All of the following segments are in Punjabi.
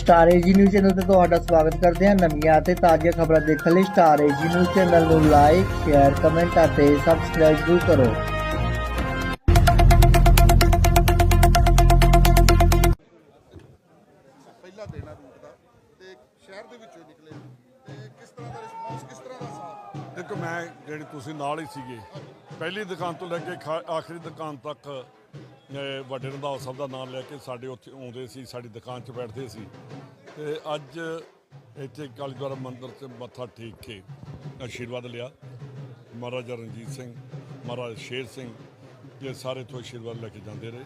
ਸਟਾਰ ਏਜੀ ਨਿਊਜ਼ ਚੈਨਲ ਤੇ ਤੁਹਾਡਾ ਸਵਾਗਤ ਕਰਦੇ ਹਾਂ ਨਵੀਆਂ ਅਤੇ ਤਾਜ਼ੀਆਂ ਖਬਰਾਂ ਦੇਖਣ ਲਈ star A G news channel ਨੂੰ ਲਾਈਕ ਸ਼ੇਅਰ ਕਮੈਂਟ ਅਤੇ ਸਬਸਕ੍ਰਾਈਬ ਜ਼ਰੂਰ ਕਰੋ। ਪਹਿਲਾ ਦੇਣਾ ਰੂਟ ਦਾ ਤੇ ਸ਼ਹਿਰ ਦੇ ਵਿੱਚੋਂ ਨਿਕਲੇ। ਤੇ ਕਿਸ ਤਰ੍ਹਾਂ ਦਾ ਰਿਸਪੌਂਸ ਕਿਸ ਤਰ੍ਹਾਂ ਦਾ ਸਾਥ? ਦੇਖੋ ਮੈਂ ਜਿਹੜੀ ਤੁਸੀਂ ਨਾਲ ਹੀ ਸੀਗੇ ਪਹਿਲੀ ਦੁਕਾਨ ਤੋਂ ਲੈ ਕੇ ਖਾ- ਆਖਰੀ ਦੁਕਾਨ ਤੱਕ ਵੱਡੇ ਰੰਧਾਵਾ ਸਾਹਿਬ ਦਾ ਨਾਮ ਲੈ ਕੇ ਸਾਡੇ ਉੱਥੇ ਆਉਂਦੇ ਸੀ, ਸਾਡੀ ਦੁਕਾਨ 'ਚ ਬੈਠਦੇ ਸੀ। ਤੇ ਅੱਜ ਇੱਥੇ ਕਾਲੀਦਵਾਰਾ ਮੰਦਿਰ 'ਚ ਮੱਥਾ ਟੇਕ ਕੇ ਆਸ਼ੀਰਵਾਦ ਲਿਆ। ਮਹਾਰਾਜਾ ਰਣਜੀਤ ਸਿੰਘ, ਮਹਾਰਾਜ ਸ਼ੇਰ ਸਿੰਘ, ਇਹ ਸਾਰੇ ਤੋਂ ਆਸ਼ੀਰਵਾਦ ਲੈ ਕੇ ਜਾਂਦੇ ਰਹੇ।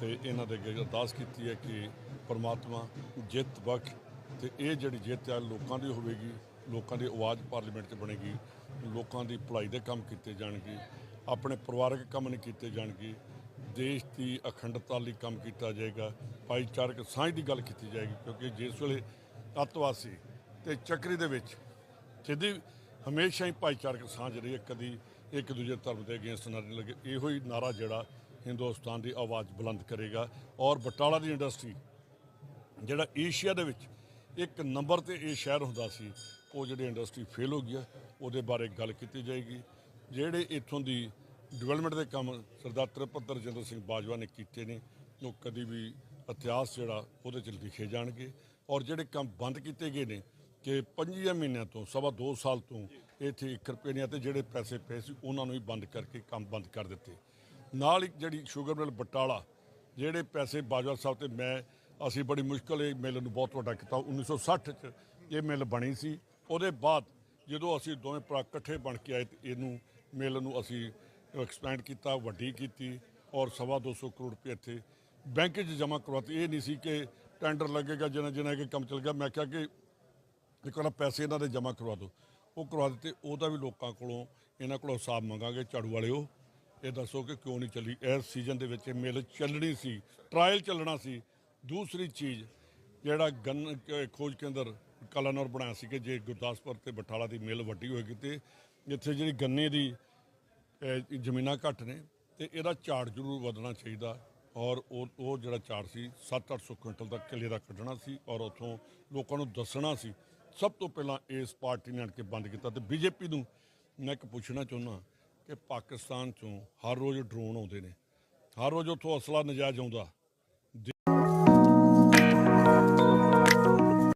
ਤੇ ਇਹਨਾਂ ਦੇ ਅੱਗੇ ਅਰਦਾਸ ਕੀਤੀ ਹੈ ਕਿ ਪਰਮਾਤਮਾ ਜਿੱਤ ਬਖਸ਼ ਤੇ ਇਹ ਜਿਹੜੀ ਜਿੱਤ ਹੈ ਲੋਕਾਂ ਦੀ ਹੋਵੇਗੀ, ਲੋਕਾਂ ਦੀ ਆਵਾਜ਼ ਪਾਰਲੀਮੈਂਟ 'ਚ ਬਣੇਗੀ, ਲੋਕਾਂ ਦੀ ਭਲਾਈ ਦੇ ਕੰਮ ਕੀਤੇ ਜਾਣਗੇ, ਆਪਣੇ ਪਰਿਵਾਰਕ ਕੰਮ ਨਹੀਂ ਕੀਤੇ ਜਾਣਗੇ ਦੇਸ਼ ਦੀ ਅਖੰਡਤਾ ਲਈ ਕੰਮ ਕੀਤਾ ਜਾਏਗਾ, ਭਾਈਚਾਰਕ ਸਾਂਝ ਦੀ ਗੱਲ ਕੀਤੀ ਜਾਏਗੀ, ਕਿਉਂਕਿ ਜਿਸ ਵੇਲੇ ਅੱਤਵਾਸੀ ਤੇ ਚੱਕਰੀ ਦੇ ਵਿੱਚ ਸਿੱਧੀ ਹਮੇਸ਼ਾ ਹੀ ਭਾਈਚਾਰਕ ਸਾਂਝ ਰਹੀ ਹੈ, ਕਦੀ ਇੱਕ ਦੂਜੇ ਧਰਮ ਦੇ ਅਗੇਂਸਟ ਨਾ ਲੱਗੇ। ਇਹੋ ਹੀ ਨਾਰਾ ਜਿਹੜਾ ਹਿੰਦੁਸਤਾਨ ਦੀ ਆਵਾਜ਼ ਬੁਲੰਦ ਕਰੇਗਾ। ਔਰ ਬਟਾਲਾ ਦੀ ਇੰਡਸਟਰੀ, ਜਿਹੜਾ ਏਸ਼ੀਆ ਦੇ ਵਿੱਚ ਇੱਕ ਨੰਬਰ ਤੇ ਇਹ ਸ਼ਹਿਰ ਹੁੰਦਾ ਸੀ, ਉਹ ਜਿਹੜੀ ਇੰਡਸਟਰੀ ਫੇਲ ਹੋ ਗਿਆ ਉਹਦੇ ਬਾਰੇ ਗੱਲ ਕੀਤੀ ਜਾਏਗੀ। ਜਿਹੜੇ ਇੱਥੋਂ ਦੀ ਡਿਵੈਲਪਮੈਂਟ ਦੇ ਕੰਮ ਸਰਦਾਰ ਤ੍ਰਿਪਤ ਰਜਿੰਦਰ ਸਿੰਘ ਬਾਜਵਾ ਨੇ ਕੀਤੇ ਨੇ, ਉਹ ਕਦੀ ਵੀ ਇਤਿਹਾਸ ਜਿਹੜਾ ਉਹਦੇ 'ਚ ਲਿਖੇ ਜਾਣਗੇ। ਔਰ ਜਿਹੜੇ ਕੰਮ ਬੰਦ ਕੀਤੇ ਗਏ ਨੇ ਕਿ 5 ਮਹੀਨਿਆਂ ਤੋਂ, ਸਵਾ 2 ਸਾਲ ਤੋਂ ਇੱਥੇ 1 ਰੁਪਏ ਨਹੀਂ ਤੇ ਜਿਹੜੇ ਪੈਸੇ ਪਏ ਸੀ ਉਹਨਾਂ ਨੂੰ ਵੀ ਬੰਦ ਕਰਕੇ ਕੰਮ ਬੰਦ ਕਰ ਦਿੱਤੇ। ਨਾਲ ਹੀ ਜਿਹੜੀ ਸ਼ੂਗਰ ਮਿਲ ਬਟਾਲਾ, ਜਿਹੜੇ ਪੈਸੇ ਬਾਜਵਾ ਸਾਹਿਬ ਤੇ ਮੈਂ, ਅਸੀਂ ਬੜੀ ਮੁਸ਼ਕਲ ਇਹ ਮਿਲ ਨੂੰ ਬਹੁਤ ਵੱਡਾ ਕੀਤਾ। 1960 ਚ ਇਹ ਮਿਲ ਬਣੀ ਸੀ। ਉਹਦੇ ਬਾਅਦ ਜਦੋਂ ਅਸੀਂ ਦੋਵੇਂ ਭਰਾ ਇਕੱਠੇ ਬਣ ਕੇ ਆਏ ਇਹਨੂੰ ਮਿਲ ਨੂੰ ਅਸੀਂ ਐਕਸਪੈਂਡ ਕੀਤਾ, ਵੱਡੀ ਕੀਤੀ ਔਰ ਸਵਾ 200 ਕਰੋੜ ਰੁਪਏ ਇੱਥੇ ਬੈਂਕ 'ਚ ਜਮ੍ਹਾਂ ਕਰਵਾਤੇ। ਇਹ ਨਹੀਂ ਸੀ ਕਿ ਟੈਂਡਰ ਲੱਗੇਗਾ ਜਿਹਨਾਂ ਜਿਹਨਾਂ ਕਿ ਕੰਮ ਚੱਲ ਗਿਆ ਮੈਂ ਕਿਹਾ ਕਿ ਇੱਕ ਵਾਰ ਪੈਸੇ ਇਹਨਾਂ ਦੇ ਜਮ੍ਹਾਂ ਕਰਵਾ ਦਿਓ। ਉਹ ਕਰਵਾ ਦਿੱਤੇ। ਉਹਦਾ ਵੀ ਲੋਕਾਂ ਕੋਲੋਂ, ਇਹਨਾਂ ਕੋਲੋਂ ਹਿਸਾਬ ਮੰਗਾਂਗੇ, ਝਾੜੂ ਵਾਲਿਓ। ਇਹ ਦੱਸੋ ਕਿ ਕਿਉਂ ਨਹੀਂ ਚੱਲੀ? ਇਸ ਸੀਜ਼ਨ ਦੇ ਵਿੱਚ ਇਹ ਮਿਲ ਚੱਲਣੀ ਸੀ ਟ੍ਰਾਇਲ ਚੱਲਣਾ ਸੀ। ਦੂਸਰੀ ਚੀਜ਼, ਜਿਹੜਾ ਗੰਨ ਖੋਜ ਕੇਂਦਰ ਕਲਾਨੌਰ ਬਣਾਇਆ ਸੀ ਕਿ ਜੇ ਗੁਰਦਾਸਪੁਰ ਤੇ ਬਟਾਲਾ ਦੀ ਮਿਲ ਵੱਡੀ ਹੋਏਗੀ ਤੇ ਜਿੱਥੇ ਜਿਹੜੀ ਗੰਨੇ ਦੀ ਜ਼ਮੀਨਾਂ ਘੱਟ ਨੇ ਤੇ ਇਹਦਾ ਝਾੜ ਜ਼ਰੂਰ ਵਧਣਾ ਚਾਹੀਦਾ ਔਰ ਉਹ ਉਹ ਜਿਹੜਾ ਝਾੜ ਸੀ 7-800 ਕੁਇੰਟਲ ਦਾ ਕਿਲੇ ਦਾ ਕੱਢਣਾ ਸੀ ਔਰ ਉਥੋਂ ਲੋਕਾਂ ਨੂੰ ਦੱਸਣਾ ਸੀ। ਸਭ ਤੋਂ ਪਹਿਲਾਂ ਇਸ ਪਾਰਟੀ ਨੇ ਆਣ ਕੇ ਬੰਦ ਕੀਤਾ ਤੇ ਬੀਜੇਪੀ ਨੂੰ ਮੈਂ ਇੱਕ ਪੁੱਛਣਾ ਚਾਹੁੰਦਾ ਕਿ ਪਾਕਿਸਤਾਨ ਚੋਂ ਹਰ ਰੋਜ਼ ਡਰੋਨ ਆਉਂਦੇ ਨੇ। ਹਰ ਰੋਜ਼ ਉੱਥੋਂ ਅਸਲਾ ਨਜਾਇਜ਼ ਆਉਂਦਾ।